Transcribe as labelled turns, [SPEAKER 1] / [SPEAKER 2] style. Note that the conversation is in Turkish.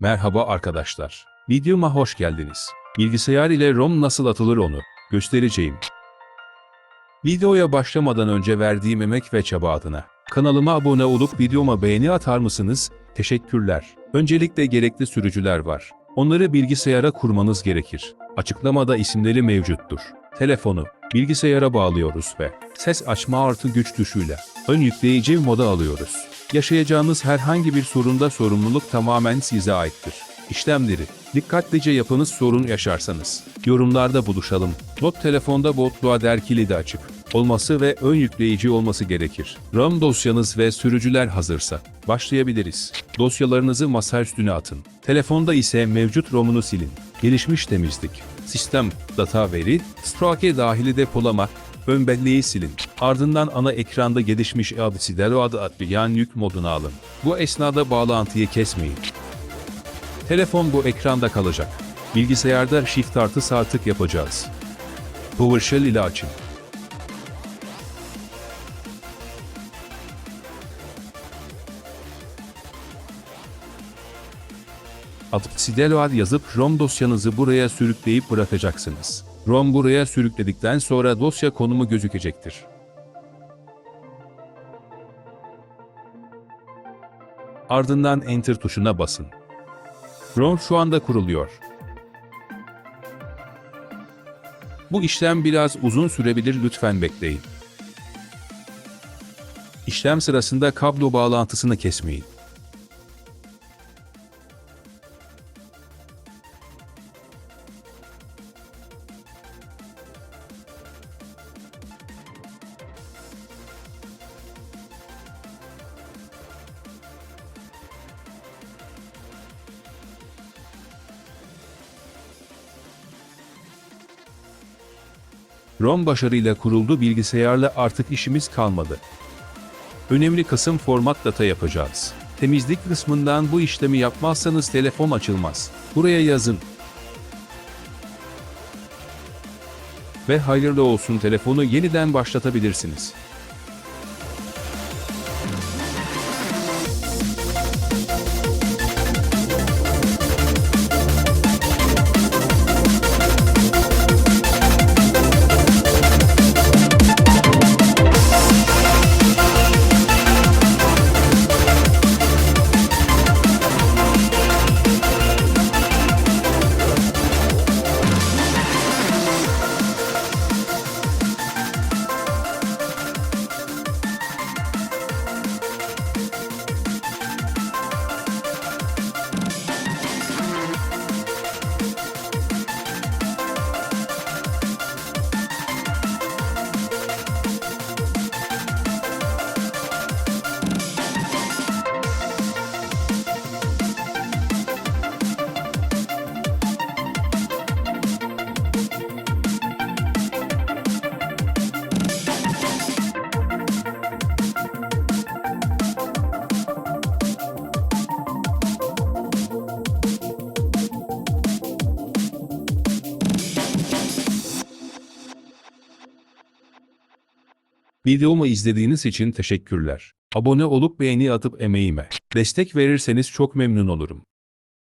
[SPEAKER 1] Merhaba arkadaşlar. Videoma hoş geldiniz. Bilgisayar ile ROM nasıl atılır onu göstereceğim. Videoya başlamadan önce verdiğim emek ve çaba adına kanalıma abone olup videoma beğeni atar mısınız? Teşekkürler. Öncelikle gerekli sürücüler var. Onları bilgisayara kurmanız gerekir. Açıklamada isimleri mevcuttur. Telefonu bilgisayara bağlıyoruz ve ses açma artı güç tuşuyla ön yükleyici moda alıyoruz. Yaşayacağınız herhangi bir sorunda sorumluluk tamamen size aittir. İşlemleri dikkatlice yapınız sorun yaşarsanız. Yorumlarda buluşalım. Not telefonda bootluğa der kilidi açık olması ve ön yükleyici olması gerekir. RAM dosyanız ve sürücüler hazırsa başlayabiliriz. Dosyalarınızı masa üstüne atın. Telefonda ise mevcut ROM'unu silin. Gelişmiş temizlik. Sistem, data veri, Strake dahili depolama, ön belleği silin. Ardından ana ekranda gelişmiş Adsidero adı adlı yan yük modunu alın. Bu esnada bağlantıyı kesmeyin. Telefon bu ekranda kalacak. Bilgisayarda Shift artı sağ yapacağız. PowerShell ile açın. Adsidelo yazıp ROM dosyanızı buraya sürükleyip bırakacaksınız. ROM buraya sürükledikten sonra dosya konumu gözükecektir. Ardından Enter tuşuna basın. ROM şu anda kuruluyor. Bu işlem biraz uzun sürebilir lütfen bekleyin. İşlem sırasında kablo bağlantısını kesmeyin. ROM başarıyla kuruldu bilgisayarla artık işimiz kalmadı. Önemli kısım format data yapacağız. Temizlik kısmından bu işlemi yapmazsanız telefon açılmaz. Buraya yazın. Ve hayırlı olsun telefonu yeniden başlatabilirsiniz. Videomu izlediğiniz için teşekkürler. Abone olup beğeni atıp emeğime destek verirseniz çok memnun olurum.